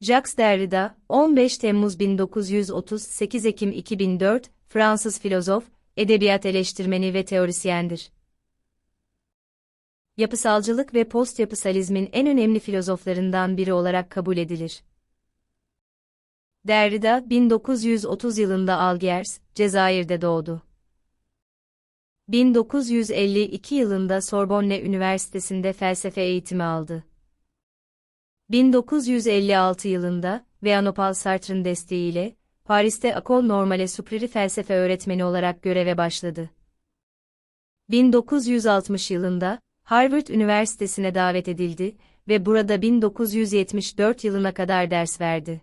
Jacques Derrida, 15 Temmuz 1938 Ekim 2004, Fransız filozof, edebiyat eleştirmeni ve teorisyendir. Yapısalcılık ve post-yapısalizmin en önemli filozoflarından biri olarak kabul edilir. Derrida, 1930 yılında Algiers, Cezayir'de doğdu. 1952 yılında Sorbonne Üniversitesi'nde felsefe eğitimi aldı. 1956 yılında, Veanopal Sartre'ın desteğiyle, Paris'te École Normale Supérieure felsefe öğretmeni olarak göreve başladı. 1960 yılında, Harvard Üniversitesi'ne davet edildi ve burada 1974 yılına kadar ders verdi.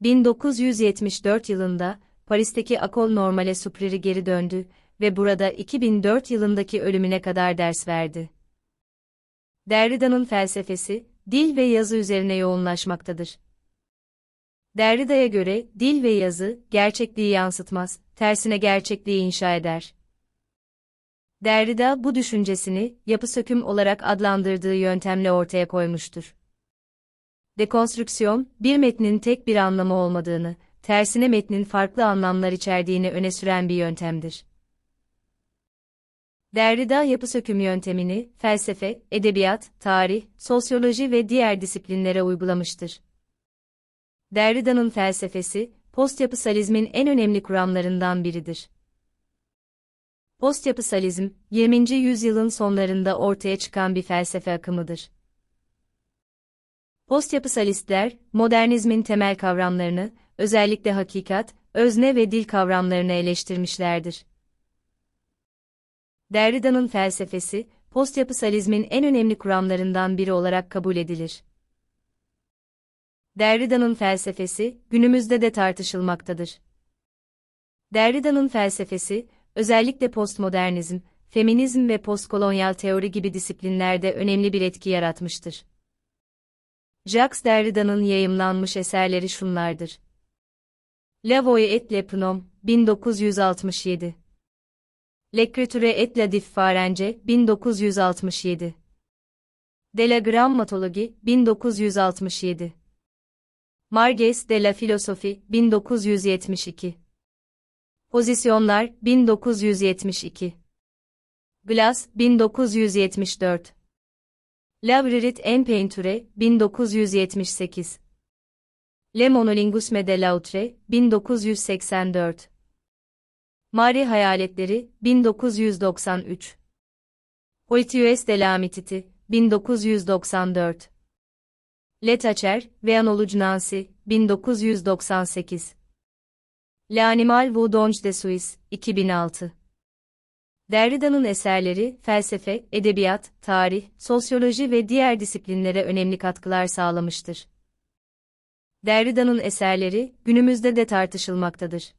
1974 yılında, Paris'teki École Normale Supérieure geri döndü ve burada 2004 yılındaki ölümüne kadar ders verdi. Derrida'nın felsefesi, dil ve yazı üzerine yoğunlaşmaktadır. Derrida'ya göre, dil ve yazı, gerçekliği yansıtmaz, tersine gerçekliği inşa eder. Derrida bu düşüncesini, yapı söküm olarak adlandırdığı yöntemle ortaya koymuştur. Dekonstrüksiyon, bir metnin tek bir anlamı olmadığını, tersine metnin farklı anlamlar içerdiğini öne süren bir yöntemdir. Derrida yapı söküm yöntemini, felsefe, edebiyat, tarih, sosyoloji ve diğer disiplinlere uygulamıştır. Derrida'nın felsefesi, postyapısalizmin en önemli kuramlarından biridir. Postyapısalizm, 20. yüzyılın sonlarında ortaya çıkan bir felsefe akımıdır. Postyapısalistler, modernizmin temel kavramlarını, özellikle hakikat, özne ve dil kavramlarını eleştirmişlerdir. Derrida'nın felsefesi, postyapısalizmin en önemli kuramlarından biri olarak kabul edilir. Derrida'nın felsefesi, günümüzde de tartışılmaktadır. Derrida'nın felsefesi, özellikle postmodernizm, feminizm ve postkolonyal teori gibi disiplinlerde önemli bir etki yaratmıştır. Jacques Derrida'nın yayımlanmış eserleri şunlardır. La Voix et le Pnom, 1967 L'écriture et la difference, 1967 De la Grammatologie, 1967 Marges de la Philosophie, 1972 Pozisyonlar, 1972 Glass, 1974 Labrerit en Peinture, 1978 Le Monolinguisme de l'Autre, 1984 Mari Hayaletleri, 1993 Politius de l'Amititi, 1994 Letacher, Nancy, 1998 L'Animal vous donge de Suisse, 2006 Derrida'nın eserleri, felsefe, edebiyat, tarih, sosyoloji ve diğer disiplinlere önemli katkılar sağlamıştır. Derrida'nın eserleri, günümüzde de tartışılmaktadır.